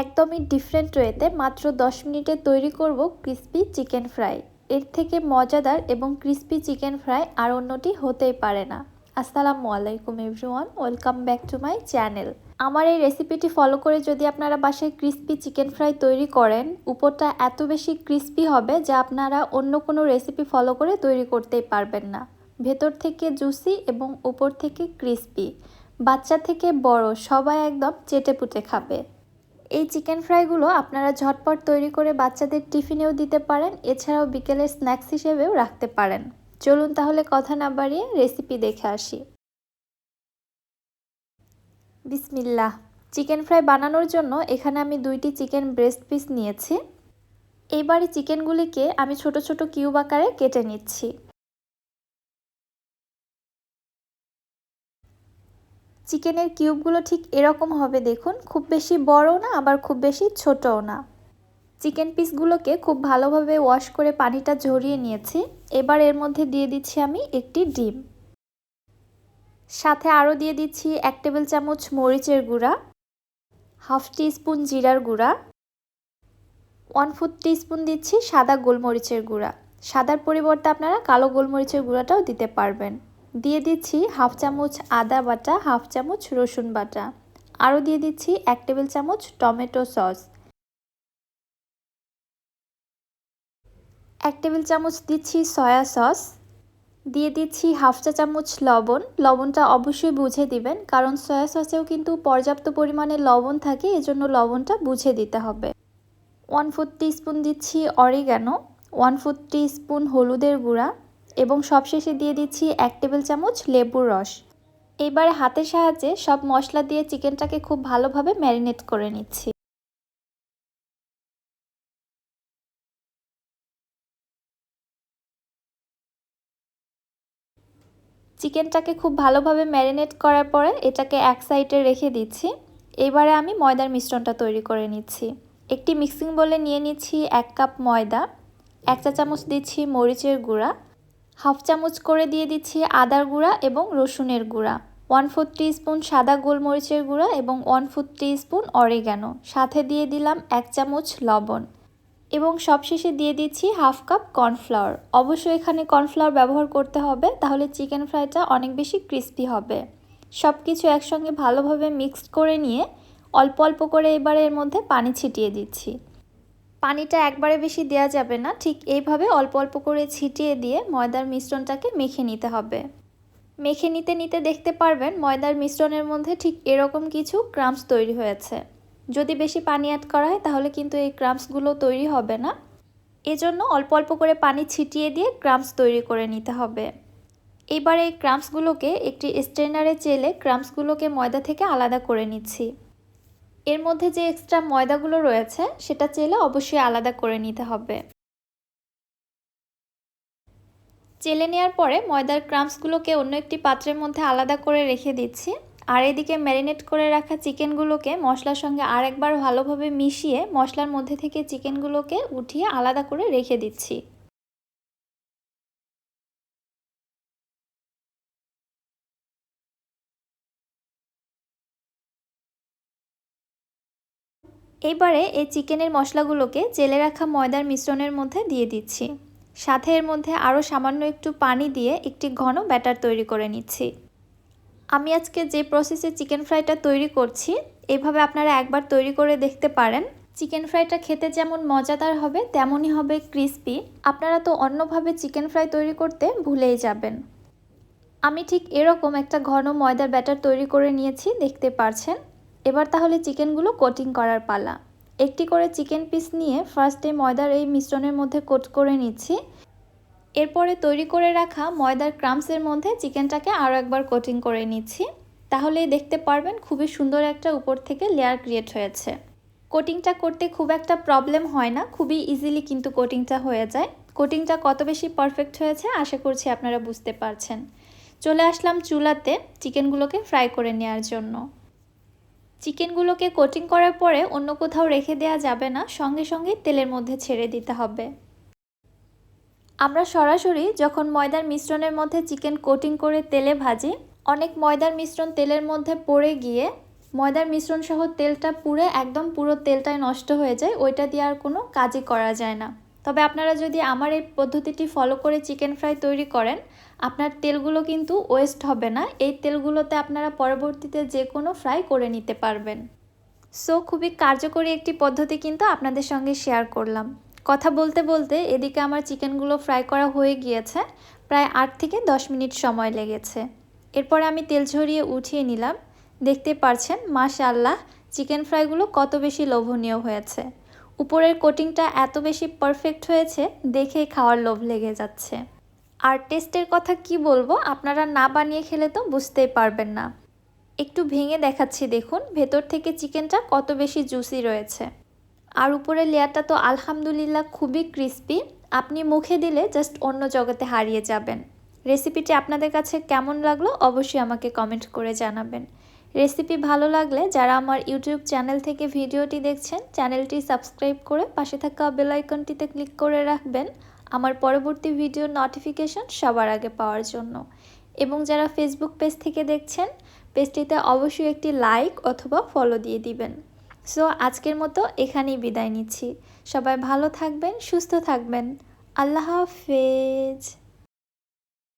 একদমই ডিফারেন্ট ওয়েতে মাত্র 10 মিনিটে তৈরি করব ক্রিস্পি চিকেন ফ্রাই এর থেকে মজাদার এবং ক্রিস্পি চিকেন ফ্রাই আর অন্যটি হতেই পারে না। আসসালামু আলাইকুম everyone welcome back to my channel আমার এই রেসিপিটি ফলো করে যদি আপনারা বাসায় ক্রিস্পি চিকেন ফ্রাই তৈরি করেন, উপরটা এত বেশি ক্রিস্পি হবে যা আপনারা অন্য কোনো রেসিপি ফলো করে তৈরি করতেই পারবেন না। ভেতর থেকে জুসি এবং উপর থেকে ক্রিস্পি বাচ্চা থেকে বড় সবাই একদম চেটে পুটে খাবে। এই চিকেন ফ্রাইগুলো আপনারা ঝটপট তৈরি করে বাচ্চাদের টিফিনেও দিতে পারেন, এছাড়াও বিকেলের স্ন্যাক্স হিসেবেও রাখতে পারেন। চলুন তাহলে কথা না বাড়িয়ে রেসিপি দেখে আসি। বিসমিল্লাহ। চিকেন ফ্রাই বানানোর জন্য এখানে আমি দুইটি চিকেন ব্রেস্ট পিস নিয়েছি। এইবারে চিকেনগুলিকে আমি ছোট ছোট কিউব আকারে কেটে নিচ্ছি। চিকেনের কিউবগুলো ঠিক এরকম হবে, দেখুন। খুব বেশি বড়ও না, আবার খুব বেশি ছোটও না। চিকেন পিসগুলোকে খুব ভালোভাবে ওয়াশ করে পানিটা ঝরিয়ে নিয়েছি। এবার এর মধ্যে দিয়ে দিচ্ছি আমি একটি ডিম। সাথে আরও দিয়ে দিচ্ছি এক টেবিল চামচ মরিচের গুঁড়া, হাফ স্পুন জিরার গুঁড়া, ওয়ান ফোর টি স্পুন দিচ্ছি সাদা গোলমরিচের গুঁড়া। সাদার পরিবর্তে আপনারা কালো গোলমরিচের গুঁড়াটাও দিতে পারবেন। দিয়ে দিচ্ছি হাফ চামচ আদা বাটা, হাফ চামচ রসুন বাটা। আরও দিয়ে দিচ্ছি এক টেবিল চামচ টমেটো সস। এক টেবিল চামচ দিচ্ছি সয়া সস। দিয়ে দিচ্ছি হাফ চা চামচ লবণ। লবণটা অবশ্যই বুঝে দিবেন, কারণ সয়া সসেও কিন্তু পর্যাপ্ত পরিমাণে লবণ থাকে, এজন্য লবণটা বুঝে দিতে হবে। ওয়ান ফোর স্পুন দিচ্ছি অরিগ্যানো ওয়ান ফোর স্পুন হলুদের গুঁড়া। এবং সবশেষে দিয়ে দিচ্ছি এক টেবিল চামচ লেবুর রস। এইবারে হাতের সাহায্যে সব মশলা দিয়ে চিকেনটাকে খুব ভালোভাবে ম্যারিনেট করে নিচ্ছি। চিকেনটাকে খুব ভালোভাবে ম্যারিনেট করার পরে এটাকে এক সাইডে রেখে দিচ্ছি। এবারে আমি ময়দার মিশ্রণটা তৈরি করে নিচ্ছি। একটি মিক্সিং বলে নিয়ে নিচ্ছি এক কাপ ময়দা, এক চা চামচ দিচ্ছি মরিচের গুঁড়া হাফ চামচ করে দিয়ে দিচ্ছি আদার গুঁড়া এবং রসুনের গুঁড়া। ওয়ান ফোর স্পুন সাদা গোলমরিচের গুঁড়া এবং ওয়ান ফোর স্পুন অরিগ্যানো সাথে দিয়ে দিলাম এক চামচ লবণ। এবং সবশেষে দিয়ে দিচ্ছি হাফ কাপ কর্নফ্লাওয়ার। অবশ্যই এখানে কর্নফ্লাওয়ার ব্যবহার করতে হবে, তাহলে চিকেন ফ্রাইটা অনেক বেশি ক্রিস্পি হবে। সব কিছু একসঙ্গে ভালোভাবে মিক্সড করে নিয়ে অল্প অল্প করে এবারে এর মধ্যে পানি ছিটিয়ে দিচ্ছি। পানিটা একবারে বেশি দেওয়া যাবে না, ঠিক এইভাবে অল্প অল্প করে ছিটিয়ে দিয়ে ময়দার মিশ্রণটাকে মেখে নিতে হবে। মেখে নিতে নিতে দেখতে পারবেন ময়দার মিশ্রণের মধ্যে ঠিক এরকম কিছু ক্রামস তৈরি হয়েছে। যদি বেশি পানি অ্যাড করা হয় তাহলে কিন্তু এই ক্রামসগুলো তৈরি হবে না। এজন্য অল্প অল্প করে পানি ছিটিয়ে দিয়ে ক্রামস তৈরি করে নিতে হবে। এবার এই ক্রামসগুলোকে একটি স্ট্রেনারে চেলে ক্রামসগুলোকে ময়দা থেকে আলাদা করে নিচ্ছি। এর মধ্যে যে এক্সট্রা ময়দাগুলো রয়েছে, সেটা চেলে অবশ্যই আলাদা করে নিতে হবে। চেলে নেওয়ার পরে ময়দার ক্রামসগুলোকে অন্য একটি পাত্রের মধ্যে আলাদা করে রেখে দিচ্ছি। আর এদিকে ম্যারিনেট করে রাখা চিকেনগুলোকে মশলার সঙ্গে আরেকবার ভালোভাবে মিশিয়ে মশলার মধ্যে থেকে চিকেনগুলোকে উঠিয়ে আলাদা করে রেখে দিচ্ছি। এবারে এই চিকেনের মশলাগুলোকে জেলে রাখা ময়দার মিশ্রণের মধ্যে দিয়ে দিচ্ছি। সাথে এর মধ্যে আরও সামান্য একটু পানি দিয়ে একটি ঘন ব্যাটার তৈরি করে নিচ্ছি। আমি আজকে যে প্রসেসে চিকেন ফ্রাইটা তৈরি করছি, এভাবে আপনারা একবার তৈরি করে দেখতে পারেন। চিকেন ফ্রাইটা খেতে যেমন মজাদার হবে, তেমনই হবে ক্রিস্পি আপনারা তো অন্যভাবে চিকেন ফ্রাই তৈরি করতে ভুলেই যাবেন। আমি ঠিক এরকম একটা ঘন ময়দার ব্যাটার তৈরি করে নিয়েছি, দেখতে পারছেন? এবার তাহলে চিকেনগুলো কোটিং করার পালা। একটি করে চিকেন পিস নিয়ে ফার্স্টে ময়দার এই মিশ্রণের মধ্যে কোট করে নিচ্ছি। এরপরে তৈরি করে রাখা ময়দার ক্রামসের মধ্যে চিকেনটাকে আরও একবার কোটিং করে নিচ্ছি। তাহলেই দেখতে পারবেন খুবই সুন্দর একটা উপর থেকে লেয়ার ক্রিয়েট হয়েছে। কোটিংটা করতে খুব একটা প্রবলেম হয় না, খুবই ইজিলি কিন্তু কোটিংটা হয়ে যায়। কোটিংটা কত বেশি পারফেক্ট হয়েছে আশা করছি আপনারা বুঝতে পারছেন। চলে আসলাম চুলাতে চিকেনগুলোকে ফ্রাই করে নেওয়ার জন্য। চিকেনগুলোকে কোটিং করার পরে অন্য কোথাও রেখে দেওয়া যাবে না, সঙ্গে সঙ্গে তেলের মধ্যে ছেড়ে দিতে হবে। আমরা সরাসরি যখন ময়দার মিশ্রণের মধ্যে চিকেন কোটিং করে তেলে ভাজি, অনেক ময়দার মিশ্রণ তেলের মধ্যে পড়ে গিয়ে ময়দার মিশ্রণ সহ তেলটা পুড়ে একদম পুরো তেলটাই নষ্ট হয়ে যায়, ওইটা দিয়ে আর কোনো কাজই করা যায় না। তবে আপনারা যদি আমার এই পদ্ধতিটি ফলো করে চিকেন ফ্রাই তৈরি করেন আপনার তেলগুলো কিন্তু ওয়েস্ট হবে না। এই তেলগুলোতে আপনারা পরবর্তীতে যে কোনো ফ্রাই করে নিতে পারবেন। সো খুবই কার্যকরী একটি পদ্ধতি কিন্তু আপনাদের সঙ্গে শেয়ার করলাম। কথা বলতে বলতে এদিকে আমার চিকেনগুলো ফ্রাই করা হয়ে গিয়েছে। প্রায় আট থেকে দশ মিনিট সময় লেগেছে। এরপর আমি তেল ঝরিয়ে উঠিয়ে নিলাম। দেখতে পারছেন মাশাল্লাহ চিকেন ফ্রাইগুলো কত বেশি লোভনীয় হয়েছে। উপরের কোটিংটা এত বেশি পারফেক্ট হয়েছে, দেখেই খাওয়ার লোভ লেগে যাচ্ছে। আর টেস্টের কথা কি বলব? আপনারা না বানিয়ে খেলে তো বুঝতেই পারবেন না। একটু ভেঙে দেখাচ্ছি দেখুন, ভেতর থেকে চিকেনটা কত বেশি জুসি রয়েছে। আর উপরের লেয়ারটা তো আলহামদুলিল্লাহ খুবই ক্রিস্পি। আপনি মুখে দিলে জাস্ট অন্য জগতে হারিয়ে যাবেন। রেসিপিটি আপনাদের কাছে কেমন লাগল অবশ্যই আমাকে কমেন্ট করে জানাবেন। রেসিপি ভালো লাগলে যারা আমার ইউটিউব চ্যানেল থেকে ভিডিওটি দেখছেন, চ্যানেলটি সাবস্ক্রাইব করে পাশে থাকা বেল আইকনটিতে ক্লিক করে রাখবেন। আমার পরবর্তী ভিডিও নোটিফিকেশন সবার আগে পাওয়ার জন্য। এবং যারা ফেসবুক পেজ থেকে দেখছেন পেজটিতে অবশ্যই একটি লাইক অথবা ফলো দিয়ে দিবেন। সো আজকের মতো এখানেই বিদায় নিচ্ছি। সবাই ভালো থাকবেন, সুস্থ থাকবেন। আল্লাহ হাফেজ।